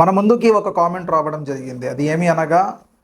మన ముందుకి ఒక కామెంట్ రావడం జరిగింది. అది ఏమి అనగా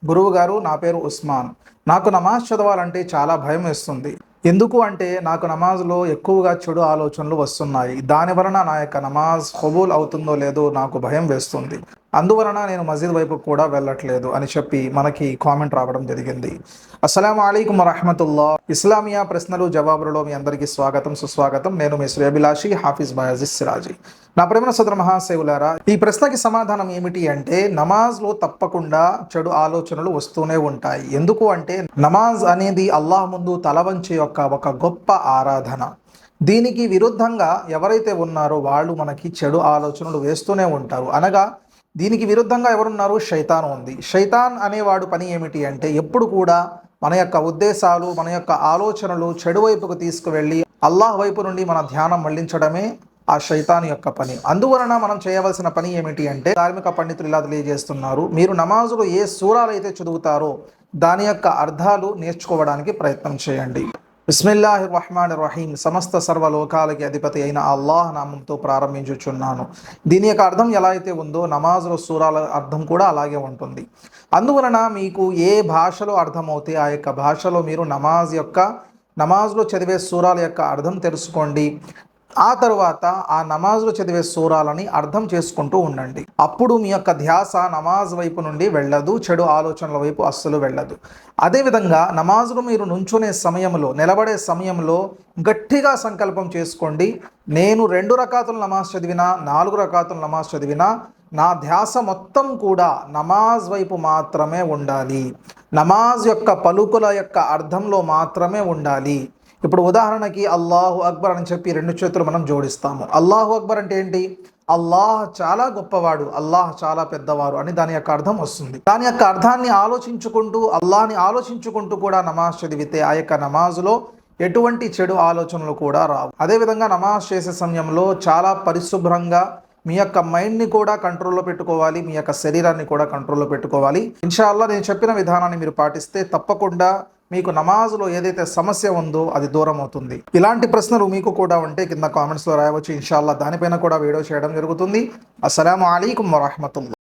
గురువు గారు నా పేరు ఉస్మాన్. నాకు నమాజ్ చదవాలంటే చాలా భయం వేస్తుంది. ఎందుకు అంటే నాకు నమాజ్లో ఎక్కువగా చెడు ఆలోచనలు వస్తున్నాయి. దాని వలన నా యొక్క నమాజ్ కబూల్ అవుతుందో లేదో నాకు భయం వేస్తుంది. అందువలన నేను మస్జిద్ వైపు కూడా వెళ్ళట్లేదు అని చెప్పి మనకి కామెంట్ రావడం జరిగింది. అస్సలం అయికం వరహమతుల్లా. ఇస్లామియా ప్రశ్నలు జవాబులలో మీ అందరికీ స్వాగతం సుస్వాగతం. నేను మీ శ్రేభిలాషి హాఫీజ్ బయాజిస్ సిరాజీ. నా ప్రేమ సోదర మహాసేవులారా ఈ ప్రశ్నకి సమాధానం ఏమిటి అంటే నమాజ్లో తప్పకుండా చెడు ఆలోచనలు వస్తూనే ఉంటాయి. ఎందుకు అంటే నమాజ్ అనేది అల్లాహ్ ముందు తలవంచి యొక్క ఒక గొప్ప ఆరాధన. దీనికి విరుద్ధంగా ఎవరైతే ఉన్నారో వాళ్ళు మనకి చెడు ఆలోచనలు వేస్తూనే ఉంటారు. అనగా దీనికి విరుద్ధంగా ఎవరున్నారు? శైతాన్ ఉంది. శైతాన్ అనేవాడు పని ఏమిటి అంటే ఎప్పుడు కూడా మన యొక్క ఉద్దేశాలు మన యొక్క ఆలోచనలు చెడు వైపుకు తీసుకువెళ్ళి అల్లాహ్ వైపు నుండి మన ధ్యానం మళ్ళించడమే ఆ శైతాన్ యొక్క పని. అందువలన మనం చేయవలసిన పని ఏమిటి అంటే ధార్మిక పండితులు ఇలా తెలియజేస్తున్నారు. మీరు నమాజులు ఏ సూరాలు అయితే చదువుతారో దాని యొక్క అర్థాలు నేర్చుకోవడానికి ప్రయత్నం చేయండి. బిస్మిల్లాహి రహమాన్ రహీం సమస్త సర్వలోకాలకి అధిపతి అయిన అల్లాహ్ నామంతో ప్రారంభించుచున్నాను. దీని యొక్క అర్థం ఎలా అయితే ఉందో నమాజ్ సూరాల అర్థం కూడా అలాగే ఉంటుంది. అందువలన మీకు ఏ భాషలో అర్థమవుతే ఆ యొక్క భాషలో మీరు నమాజ్ యొక్క నమాజ్లో చదివే సూరాల యొక్క అర్థం తెలుసుకోండి. ఆ తరువాత ఆ నమాజ్లో చదివే సూరాలని అర్థం చేసుకుంటూ ఉండండి. అప్పుడు మీ యొక్క ధ్యాస నమాజ్ వైపు నుండి వెళ్ళదు చెడు ఆలోచనల వైపు అస్సలు వెళ్ళదు. అదేవిధంగా నమాజ్ను మీరు నుంచునే సమయంలో నిలబడే సమయంలో గట్టిగా సంకల్పం చేసుకోండి. నేను రెండు రకాతుల నమాజ్ చదివినా నాలుగు రకాతుల నమాజ్ చదివినా నా ధ్యాస మొత్తం కూడా నమాజ్ వైపు మాత్రమే ఉండాలి. నమాజ్ యొక్క పలుకుల యొక్క అర్థంలో మాత్రమే ఉండాలి. ఇప్పుడు ఉదాహరణకి అల్లాహు అక్బర్ అని చెప్పి రెండు చేతులు మనం జోడిస్తాము. అల్లాహు అక్బర్ అంటే ఏంటి? అల్లాహ్ చాలా గొప్పవాడు అల్లాహ్ చాలా పెద్దవారు అని దాని యొక్క అర్థం వస్తుంది. దాని యొక్క అర్థాన్ని ఆలోచించుకుంటూ అల్లాహ్ని ఆలోచించుకుంటూ కూడా నమాజ్ చదివితే ఆ యొక్క నమాజ్లో ఎటువంటి చెడు ఆలోచనలు కూడా రావు. అదేవిధంగా నమాజ్ చేసే సమయంలో చాలా పరిశుభ్రంగా మీ యొక్క మైండ్ని కూడా కంట్రోల్లో పెట్టుకోవాలి మీ యొక్క శరీరాన్ని కూడా కంట్రోల్లో పెట్టుకోవాలి. ఇన్షాల్లా నేను చెప్పిన విధానాన్ని మీరు పాటిస్తే తప్పకుండా మీకు నమాజ్లో ఏదైతే సమస్య ఉందో అది దూరం అవుతుంది. ఇలాంటి ప్రశ్నలు మీకు కూడా ఉంటే కింద కామెంట్స్లో రాయవచ్చు. ఇన్షాల్లా దానిపైన కూడా వీడియో చేయడం జరుగుతుంది. అస్సలం అయికం వరహమతుల్లా.